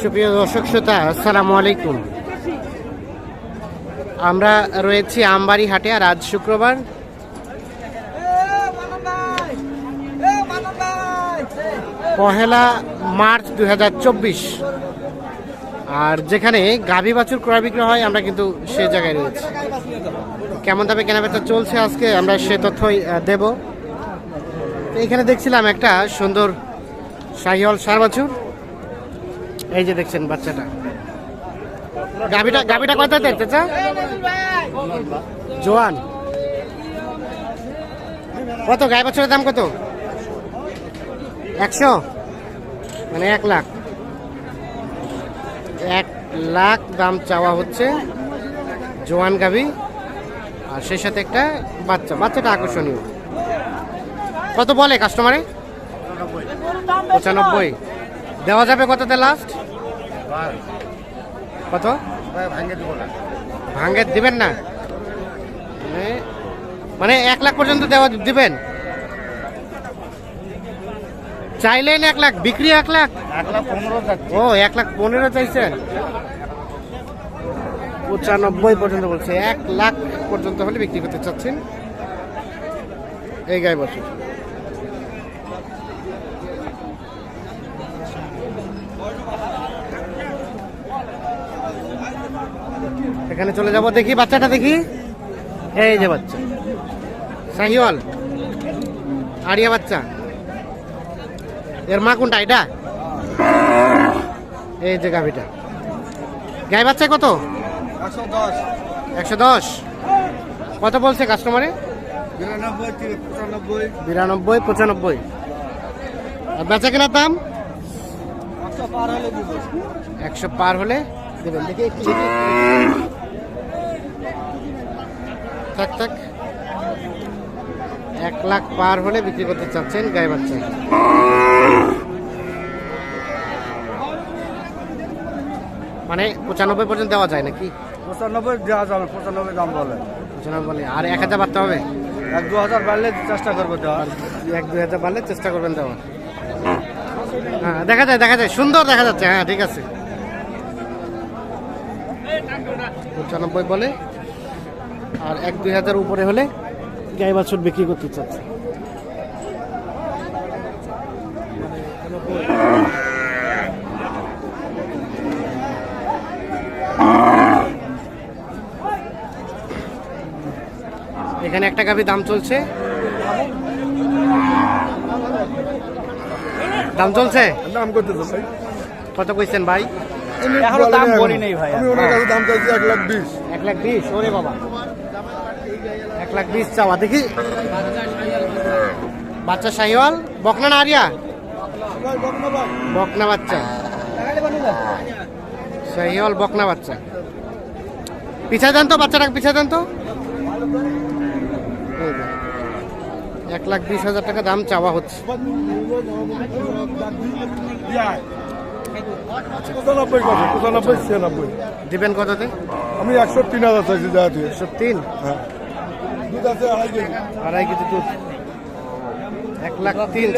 সুপ্রিয় দর্শক শ্রোতা, আসসালামু আলাইকুম। আমরা রয়েছি আমবাড়ি হাটে, আর আজ শুক্রবার। পহেলা মার্চ দু হাজার চব্বিশ। আর যেখানে গাভী বাছুর ক্রয় বিক্রয় হয়, আমরা কিন্তু সে জায়গায় রয়েছি। কেমন দামে কেনাবেচা চলছে আজকে, আমরা সে তথ্যই দেব। এখানে দেখছিলাম একটা সুন্দর শাহিওয়াল সার বাছুর। এই যে দেখছেন বাচ্চাটা। গাভিটা গাভিটা কত দেখতে চা জোয়ান। কত, গায়ে বছরের দাম কত? একশো? মানে এক লাখ। এক লাখ দাম চাওয়া হচ্ছে জোয়ান গাভি আর সেই সাথে একটা বাচ্চা। বাচ্চাটা আকর্ষণীয়। কত বলে কাস্টমারে পঁচানব্বই। দেওয়া যাবে কততে লাস্ট কত? ভাঙ্গে দিবেন না? মানে মানে এক লাখ পর্যন্ত দেওয়া দিবেন? চাইলেন এক লাখ বিক্রি এক লাখ? এক লাখ পনেরো ও এক লাখ পনেরো চাইছেন? পঁচানব্বই পর্যন্ত বলছে। এক লাখ পর্যন্ত হলে বিক্রি করতে চাচ্ছেন? এই গায়ে বছর এখানে চলে যাব, দেখি বাচ্চাটা দেখি। এই যে বাচ্চা। শাহিওয়াল আরিয়া বাচ্চা। এর মা কোনটা, এটা? এই যে গাভিটা। গাই বাচ্চা কত? একশো দশ। কত বলছে কাস্টমারে বিরানব্বই, পঁচানব্বই। আর বেচা কেনার দাম? একশো পার হলে দেবেন। দেখি। থাক থাক। এক লাখ পার হলে বিক্রি করতে চাচ্ছেন গায়ে বাচ্চা। মানে পঁচানব্বই পর্যন্ত দেওয়া যায় নাকি? পঁচানব্বই দেওয়া যাবে পঁচানব্বই দাম বলে। পঁচানব্বই আর এক হাজার বাড়তে হবে? এক দু হাজার বাড়লে চেষ্টা করব দেওয়ার। এক দুই হাজার বাড়লে চেষ্টা করবেন দেওয়ার। হ্যাঁ দেখা যায় দেখা যায়। সুন্দর দেখা যাচ্ছে। হ্যাঁ ঠিক আছে। পঁচানব্বই বলে আর এক দুই হাজার উপরে হলে গাই বাছুর বিক্রি করতে চাচ্ছে। এখানে একটা গাভি দাম চলছে। দাম চলছে? দাম করতে কত কইছেন ভাই? এখনও দাম বলি নেই ভাই। আমি ওনার কাছে দাম চাইছি এক লাখ বিশ। এক লাখ বিশ ওরে বাবা। লাখ বিশ চাওয়া। দেখি। বাচ্চা শাহিওয়াল বকনা না আরিয়া? বকনা বাচ্চা। শাহিওয়াল বকনা বাচ্চা। পিছা দেন তো বাচ্চাটাকে পিছা দেন তো। এক লাখ বিশ হাজার টাকা দাম চাওয়া হচ্ছে। দিবেন কততে আমি একশো তিন হাজার চাইছি একশো তিন? হ্যাঁ। দুধ আছে আড়াই কেজি। আড়াই কেজি দুধ। এক লাখ তিন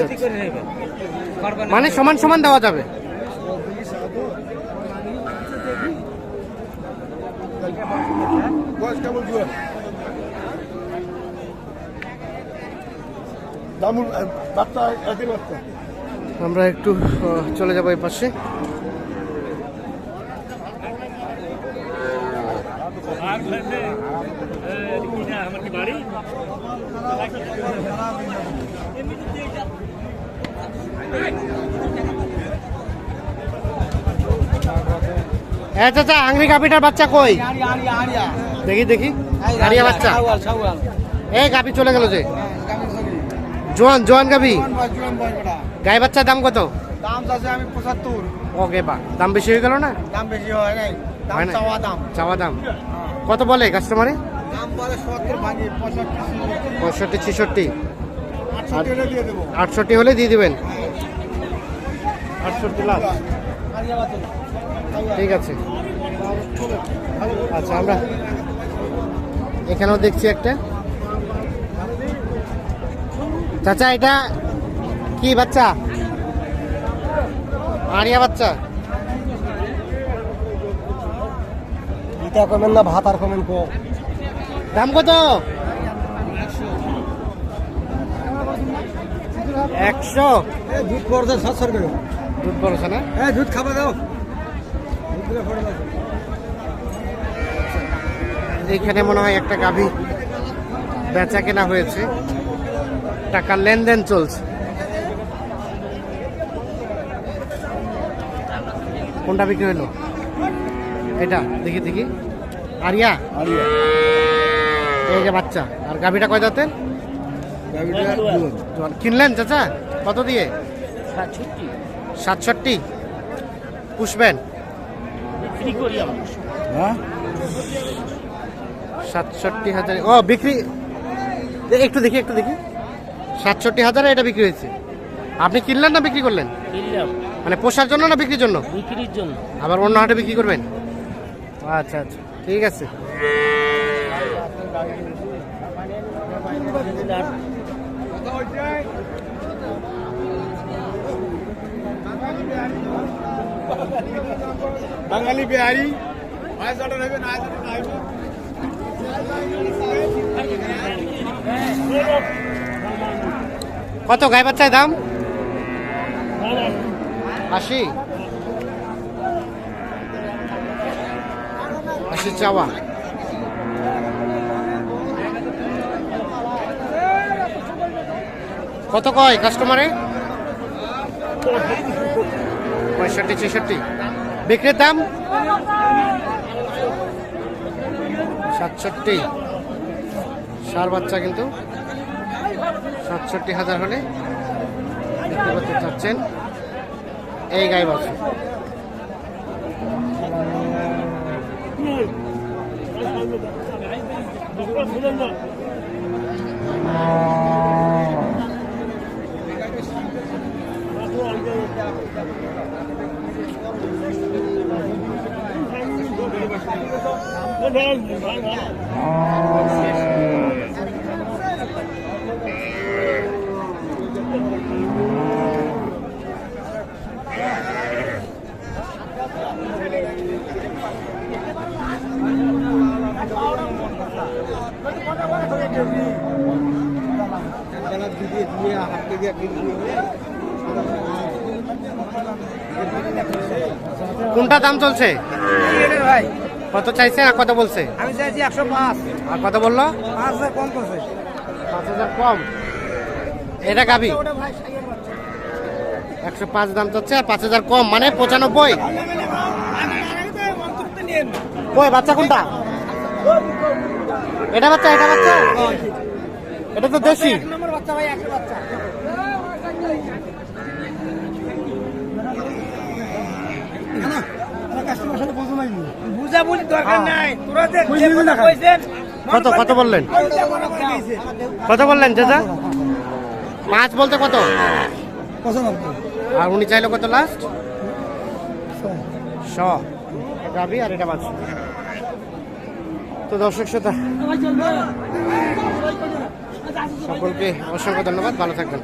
মানে সমান সমান দেওয়া যাবে। আমরা একটু চলে যাব এই পাশে। হ্যাঁ চাচা আংরি কাপিটার বাচ্চা কই? দেখি দেখি। গাড়িয়া বাচ্চা। এই গাবি চলে গেল যে। জোয়ান জোয়ান গাবি গাই বাচ্চার দাম কত? দাম আমি পঁচাত্তর ওকে বা দাম বেশি হয়ে গেল না? দাম বেশি হয় নাই। দাম চাওয়া দাম। চাওয়া দাম। কত বলে কাস্টমারে পঁয়ষট্টি ছেষট্টি। আটষট্টি হলে দিয়ে দিবেন? আটষট্টি লাখ ঠিক আছে। আচ্ছা আমরা এখানেও দেখছি একটা। চাচা এটা কি বাচ্চা? আরিয়া বাচ্চা? তে কমেন না ভাত আর কমেন কো। দাম কত? একশো। এ দুধ পড়ছে সাতশো করে দুধ বলছে না? এ দুধ খাবা দাও। এইখানে মনে হয় একটা গাভী বেচা কেনা হয়েছে। টাকার লেনদেন চলছে। কোনটা বিক্রি হলো? এটা দেখি দেখি। আরিয়া। এই যে বাচ্চা আর গাভীটা কয় দাঁতের? কিনলেন চাচা? কত দিয়ে? সাতষট্টি। পুষবেন? হ্যাঁ? সাতষট্টি হাজার। ও বিক্রি একটু দেখি একটু দেখি। সাতষট্টি হাজারে এটা বিক্রি হয়েছে। আপনি কিনলেন না বিক্রি করলেন? মানে পোষার জন্য না বিক্রির জন্য? বিক্রির জন্য। আবার অন্য হাটে বিক্রি করবেন? আচ্ছা আচ্ছা। ঠিক আছে। বাঙালি বিহারি আজ অর্ডার হবে না, আজ অর্ডার কত গায়ে বাচ্চায় দাম? আশি। আশি চাওয়া। কত কয় কাস্টমারে পঁয়ষট্টি, ছেষট্টি। বিক্রির দাম? সাতষট্টি। সার বাচ্চা কিন্তু সাতষট্টি হাজার হলে বিক্রি করতে চাচ্ছেন এই গাই বাছুর। কোনটা দাম চলছে? ভাই। কত চাইছে আর কত বলছে? আমি চাইছি একশো পাঁচ। আর কত বলল? পাঁচ হাজার কম করছে। পাঁচ হাজার কম। এটা গাবি? একশো পাঁচ দাম চাচ্ছে আর পাঁচ হাজার কম মানে পঁচানব্বই। কই বাচ্চা কোনটা? এটা বাচ্চা এটা বাচ্চা? এটা তো দেশি। বাচ্চা। ভাই একশো বাচ্চা বুঝা বুঝি দরকার নাই। তোরা যে যে কথা কত কত বললেন? কত বললেন চাচা? পাঁচ বলতে কত? আর উনি চাইলো কত লাস্ট শ। গাবি আর এটা বাচ্চা তো দর্শক শ্রোতা সকলকে অসংখ্য ধন্যবাদ। ভালো থাকবেন।